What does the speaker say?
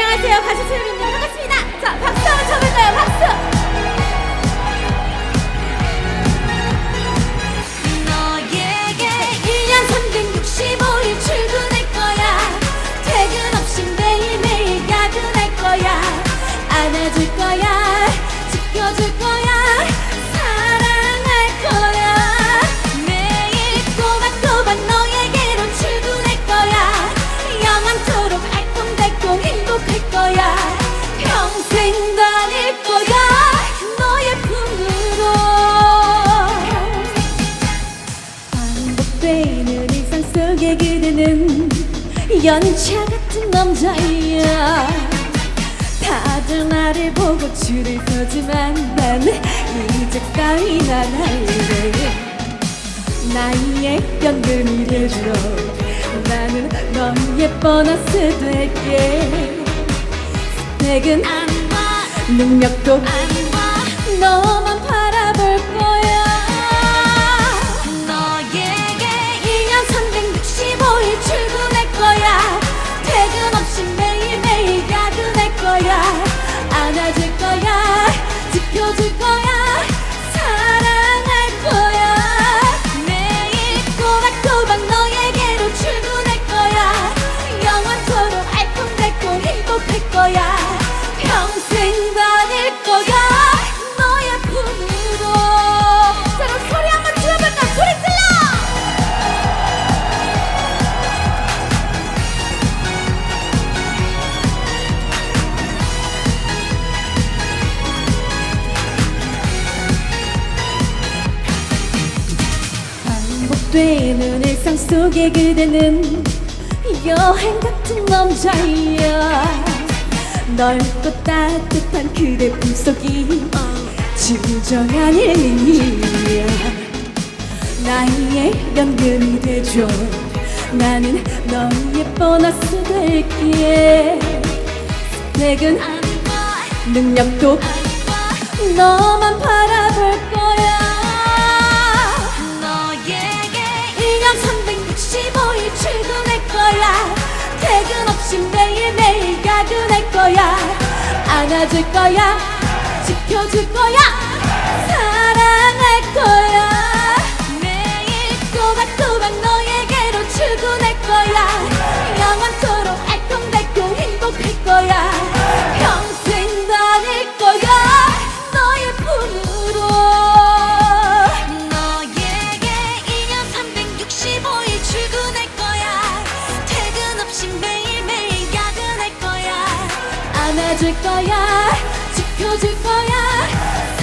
안녕하세요. 가수 수요입니다. 반갑습니다. 자, 박 그대는 연차 같은 남자야. 다들 나를 보고 줄을 서지만 난 이제 안 할래. 나의 연금이 돼줘 나는 너의 보너스 될게 스펙은 안 봐 능력도 안 봐 너만 되는 일상 속에 그대는 여행 같은 남자야. 넓고 따뜻한 그대 품속이 진정한 일이야. 나의 연금이 돼줘 나는 너의 보너스 될게 스펙은 능력도 너만 바라볼 없이 매일매일 야근할 거야. 안아줄 거야. 지켜줄 거야 거야 지켜줄 거야.